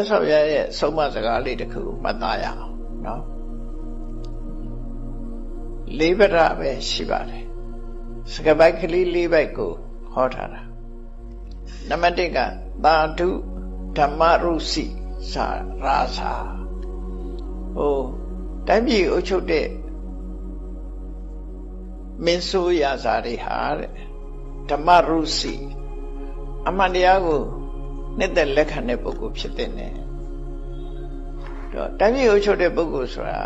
တ်စွာဘုရားရဲ့ဆုံးမစကားလေးတစ်ခုမှတ်သားရအောင်နော်လေးပဒပဲရှိပါတယ်စကပိုက်ကလေးလေးပိုက်ကိုဟောထားတာနံပါတ်1ကသာဓုဓမ္မရုစီစာရာစာဟိုတိုင်းပြည်အုပ်ချုပ်တဲ့မင်းဆိုးရာဇာတွေဟာတဲ့ဓမ္မရုစီအမှန်တရားကို နှစ်သက်လက်ခံတဲ့ပုဂ္ဂိုလ်ဖြစ်တဲ့ねတော့တိုင်းပြည်အုပ်ချုပ်တဲ့ပုဂ္ဂိုလ်ဆိုတာ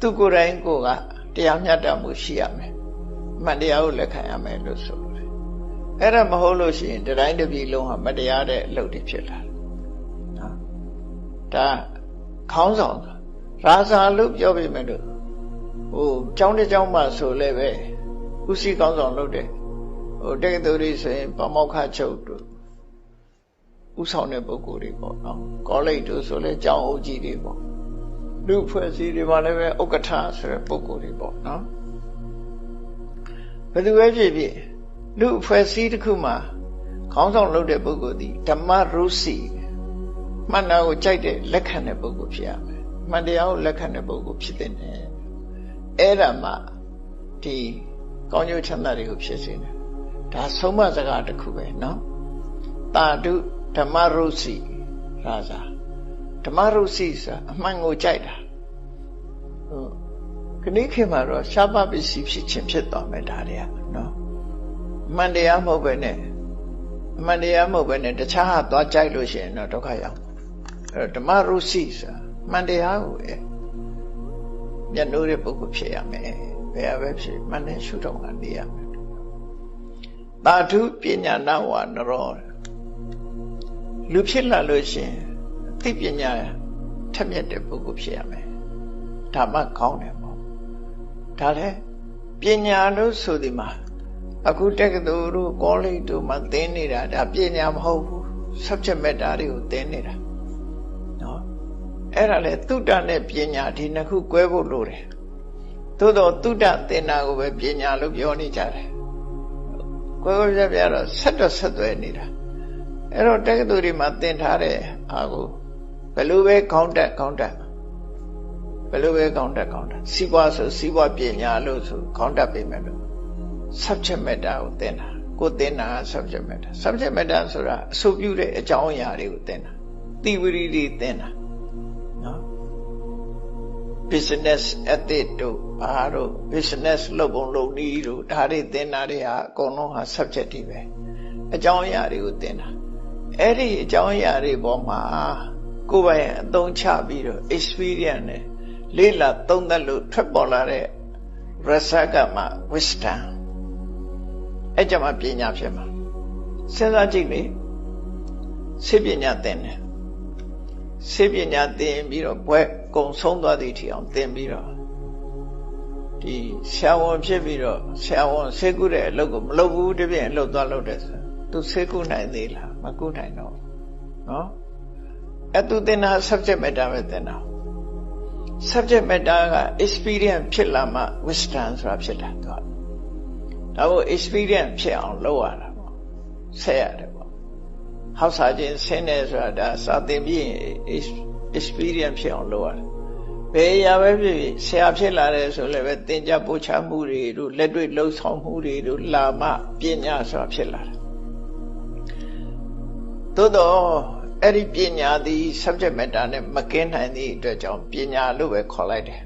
သူကိုယ်တိုင်ကိုယ်ကတရားမျှတမှုရှိရမယ်အမှန်တရားကိုလက်ခံရမယ်လို့ဆိုတယ်အဲ့ဒါမဟုတ်လို့ရှိရင်တိုင်းတစ်ပြည်လုံးဟာမတရားတဲ့အလုပ်တွေဖြစ်လာတယ်နော်ဒါခေါင်းဆောင်ရာဇာလို့ပြောပြမယ်လို့ဟိုကျောင်းတစ်ကျောင်းမှဆိုလည်းပဲဥစည်းခေါင်းဆောင်လုပ်တယ်ဟိုတက္ကသိုလ်တွေဆိုရင်ပမောက္ခချုပ်တို့ ဥဆောင်တဲ့ပုဂ္ဂိုလ်တွေပေါ့နော်ကောလိပ်တို့ဆိုလဲကျောင်းအုပ်ကြီးတွေပေါ့လူဖွဲ့စည်းတွေမှာလည်းပဲဥက္ကဋ္ဌဆိုတဲ့ပုဂ္ဂိုလ်တွေပေါ့နော်ဘယ်သူပဲဖြစ်ဖြစ်လူဖွဲ့စည်းတစ်ခုမှာခေါင်းဆောင်လုပ်တဲ့ပုဂ္ဂိုလ်ဒီဓမ္မရုစီမှန်တာကိုကြိုက်တဲ့လက်ခံတဲ့ပုဂ္ဂိုလ်ဖြစ်ရမယ်မှန်တရားကိုလက်ခံတဲ့ပုဂ္ဂိုလ်ဖြစ်တဲ့နဲ့အဲ့ဒါမှဒီကောင်းကျိုးချမ်းသာတွေကိုဖြစ်စေတယ်ဒါဆုံးမစကားတစ်ခုပဲเนาะတာတု ဓမ္မရုစီရာဇာဓမ္မရုစီဆိုတာအမှန်ကိုကြိုက်တာဟုတ်ခဏခေတ်မှာတော့ရှားပပစ္စည်းဖြစ်ခြင်းဖြစ်သွားမယ်ဒါတွေကနော်အမှန်တရားမဟုတ်ပဲနဲ့အမှန်တရားမဟုတ်ပဲနဲ့တခြားဟာသွားကြိုက်လို့ရှိရင်တော့ဒုက္ခရောက်အဲဓမ္မရုစီဆိုတာအမှန်တရားကိုပဲမျက်နှိုးတဲ့ပုဂ္ဂိုလ်ဖြစ်ရမယ်ဘယ်ဟာပဲဖြစ်မှန်တဲ့ရှုထောင့်ကနေရမယ်သာဓုပညာနာဝနရော လူဖြစ်လာလို့ရှင်သိပညာထက်မြက်တဲ့ပုဂ္ဂိုလ်ဖြစ်ရမယ်ဒါမှကောင်းတယ်ပေါ့ဒါလည်းပညာလို့ဆိုဒီမှာအခုတက္ကသိုလ်တို့ကောလိပ်တို့မှာသင်နေတာဒါပညာမဟုတ်ဘူး subject matter တွေကိုသင်နေတာနော်အဲ့ဒါလေသုတ္တနဲ့ပညာဒီနှစ်ခု꿰ဖို့လိုတယ်သို့တော့သုတ္တသင်တာကိုပဲပညာလို့ပြောနေကြတယ်꿰 꿰ပြပြတော့ဆက်တော့ဆက်သွဲနေတာ အဲ့တော့တက္ကသိုလ်တွေမှာသင်ထားတဲ့အာကိုဘယ်လိုပဲခေါင်းတက်ခေါင်းတက်ဘယ်လိုပဲခေါင်းတက်ခေါင်းတက်စီးပွားဆိုစီးပွားပညာလို့ဆိုခေါင်းတက်ပေးမယ်လို့ subject matter ကိုသင်တာကိုသင်တာ subject matter subject matter ဆိုတာအဆိုပြုတဲ့အကြောင်းအရာတွေကိုသင်တာ theory တွေသင်တာနော် business ethics တို့ဘာတို့ business လုပ်ပုံလုပ်နည်းတို့ဒါတွေသင်တာတွေဟာအကုန်လုံးဟာ subject တွေပဲအကြောင်းအရာတွေကိုသင်တာ အဲ့ဒီအကြောင်းအရာတွေပေါ်မှာကိုယ်ပိုင်အသုံးချပြီးတော့ experience နဲ့လေ့လာသုံးသပ်လို့ထွက်ပေါ်လာတဲ့ result ကမှ wisdom အဲ့ကြမှာပညာဖြစ်မှာစဉ်းစားကြည့်လေစေပညာသင်တယ်စေပညာသင်ပြီးတော့ဘွဲကုံဆုံးသွားသည့်ထီအောင်သင်ပြီးတော့ဒီဆရာဝန်ဖြစ်ပြီးတော့ဆရာဝန်ဆေးကုတဲ့အလုပ်ကိုမလုပ်ဘူးတပြည့်အလုပ်သွားလုပ်တယ်ဆို သူဆေးကုနိုင်သေးလားမကုနိုင်တော့နော်အဲ့သူသင်တာ subject matter ပဲသင်တာ subject matter က experience ဖြစ်လာမှ wisdom ဆိုတာဖြစ်တာသူကဒါကို experience ဖြစ်အောင်လုပ်ရတာပေါ့ဆက်ရတယ်ပေါ့ဟောက်စားခြင်းဆင်းနေဆိုတာဒါစာသင်ပြီး experience ဖြစ်အောင်လုပ်ရတယ်ဘယ်အရာပဲဖြစ်ဖြစ်ဆရာဖြစ်လာတယ်ဆိုလည်းပဲသင်ကြားပို့ချမှုတွေတို့လက်တွေ့လှုပ်ဆောင်မှုတွေတို့လာမှပညာဆိုတာဖြစ်လာတယ် သို့တော့အဲ့ဒီပညာသည် subject matter နဲ့မကင်းနိုင်သည့်အတွက်ကြောင့်ပညာလို့ပဲခေါ်လိုက်တယ်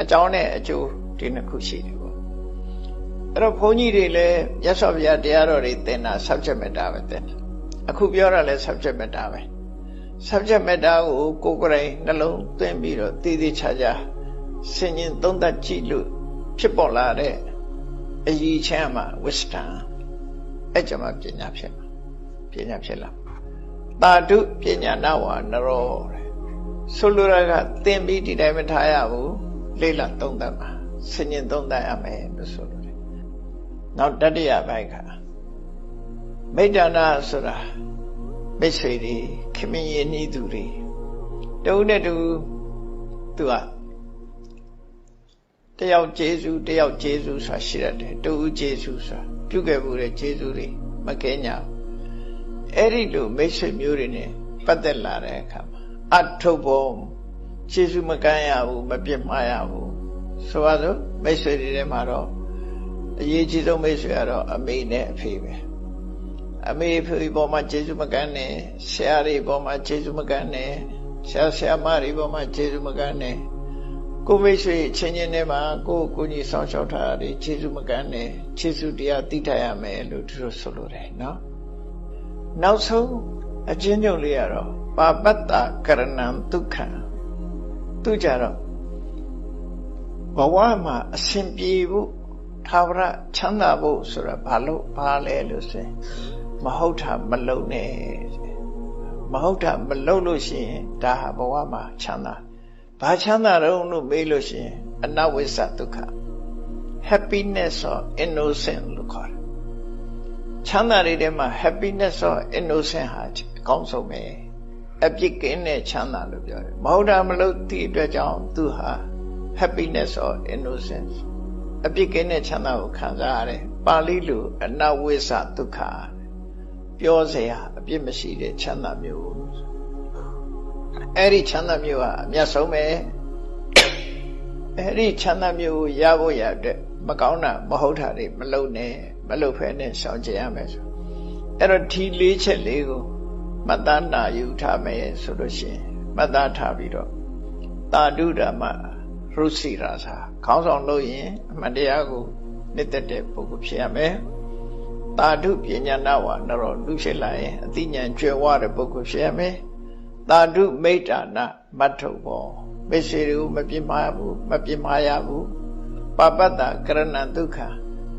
အကြောင်းနဲ့အကျိုးဒီနှစ်ခုရှိတယ်ပေါ့အဲ့တော့ဘုန်းကြီးတွေလည်းမြတ်စွာဘုရားတရားတော်တွေသင်တာ subject matter ပဲသင်တာအခုပြောတာလည်း subject matter ပဲ subject matter ကိုကိုယ်ကိုယ်တိုင်နှလုံးသွင်းပြီးတော့တည်တည်ချာချာဆင်ញင်သုံးသပ်ကြည့်လို့ဖြစ်ပေါ်လာတဲ့အရေးချမ်းမှာ wisdom အဲ့ကြမှာပညာဖြစ်မှာပညာဖြစ်လာ တာဓုပညာနာဝနရောတဲ့ဆိုလိုတာကသင်ပြီးဒီတိုင်းမထားရဘူးလေ့လာသုံးသပ်မှာဆင်ញင်သုံးသပ်ရမယ်လို့ဆိုလိုတယ်နောက်တတိယဘိုက်ကမိတ္တနာဆိုတာမိတ်ဆွေတွေခင်မင်းရင်းနှီးသူတွေတုံးနဲ့တူသူကတယောက်ကျေးဇူးတယောက်ကျေးဇူးဆိုတာရှိရတယ်တူကျေးဇူးဆိုတာပြုခဲ့မှုတဲ့ကျေးဇူးတွေမကဲညာ အဲ့ဒီလိုမိတ်ဆွေမျိုးတွေနဲ့ပတ်သက်လာတဲ့အခါမှာအထုတ်ဖို့ခြေစုမကမ်းရဘူးမပြစ်မှားရဘူးဆိုပါစို့မိတ်ဆွေတွေထဲမှာတော့အရေးကြီးဆုံးမိတ်ဆွေကတော့အမေနဲ့အဖေပဲအမေဖေပေါ်မှာခြေစုမကမ်းနဲ့ဆရာတွေပေါ်မှာခြေစုမကမ်းနဲ့ဆရာဆရာမတွေပေါ်မှာခြေစုမကမ်းနဲ့ကိုမိတ်ဆွေချင်းချင်းထဲမှာကိုယ်ကိုကြီးဆောင်ရှောက်ထားတာခြေစုမကမ်းနဲ့ခြေစုတရားသိထားရမယ်လို့သူတို့ဆိုလိုတယ်နော် နောက်ဆုံးအချင်းချုပ်လေးကတော့ပါပတ္တကရဏံဒုက္ခံသူကြတော့ဘဝမှာအစဉ်ပြေဖို့သာဝရချမ်းသာဖို့ဆိုတာဘာလို့ဘာလဲလို့ဆိုရင်မဟုတ်တာမလုံနဲ့မဟုတ်တာမလုံလို့ရှိရင်ဒါဟာဘဝမှာချမ်းသာဘာချမ်းသာတော့လို့မေးလို့ရှိရင်အနဝိစ္စဒုက္ခ happiness or innocent လို့ခေါ်တယ် ချမ်းသာတွေထဲမှာ happiness or innocent ဟာအကောင်းဆုံးပဲအပြစ်ကင်းတဲ့ချမ်းသာလို့ပြောတယ်မဟုတ်တာမလို့ဒီအတွက်ကြောင့်သူဟာ happiness or innocence အပြစ်ကင်းတဲ့ချမ်းသာကိုခံစားရတယ်ပါဠိလိုအနဝိသဒုက္ခပြောစရာအပြစ်မရှိတဲ့ချမ်းသာမျိုးအဲ့ဒီချမ်းသာမျိုးဟာအမြတ်ဆုံးပဲအဲ့ဒီချမ်းသာမျိုးကိုရဖို့ရတဲ့ မကောင်းတာမဟုတ်တာတွေမလုပ်နဲ့မလုပ်ဖဲနဲ့ရှောင်ကျင်ရမယ်ဆိုအဲ့တော့ဒီလေးချက်လေးကိုမတ္တနာယူထားမယ်ဆိုလို့ရှိရင်မတ္တထားပြီးတော့တာဓုဓမ္မရုစီရာသာခေါင်းဆောင်လို့ရင်အမှန်တရားကိုနှစ်သက်တဲ့ပုဂ္ဂိုလ်ဖြစ်ရမယ်တာဓုပညာနာဝနရောလူဖြစ်လာရင်အသိဉာဏ်ကျွယ်ဝတဲ့ပုဂ္ဂိုလ်ဖြစ်ရမယ်တာဓုမိတ်တာနာမတ်ထုတ်ပေါ်မိတ်ဆွေတွေကိုမပြစ်မှားဘူးမပြစ်မှားရဘူး ပပတ္တကရဏဒုက္ခ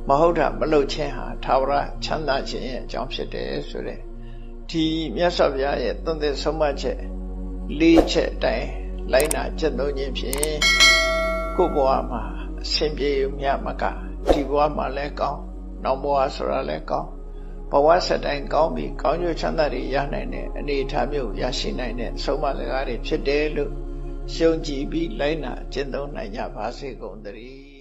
မဟုတ်တာမလုပ်ခြင်းဟာသာဝရချမ်းသာခြင်းရဲ့အကြောင်းဖြစ်တယ်ဆိုတဲ့ဒီမြတ်စွာဘုရားရဲ့သွန်သင်ဆုံးမချက်၄ချက်အတိုင်းလိုက်နာကျင့်သုံးခြင်းဖြင့်ကိုယ်ဘဝမှာအစဉ်ပြေမြတ်မကဒီဘဝမှာလည်းကောင်းနောက်ဘဝဆိုတာလည်းကောင်းဘဝဆက်တိုင်းကောင်းပြီးကောင်းကျိုးချမ်းသာတွေရနိုင်တဲ့အနေအထားမျိုးရရှိနိုင်တဲ့ဆုံးမစကားတွေဖြစ်တယ်လို့ရှုံကြည်ပြီးလိုက်နာကျင့်သုံးနိုင်ကြပါစေကုန်သတည်း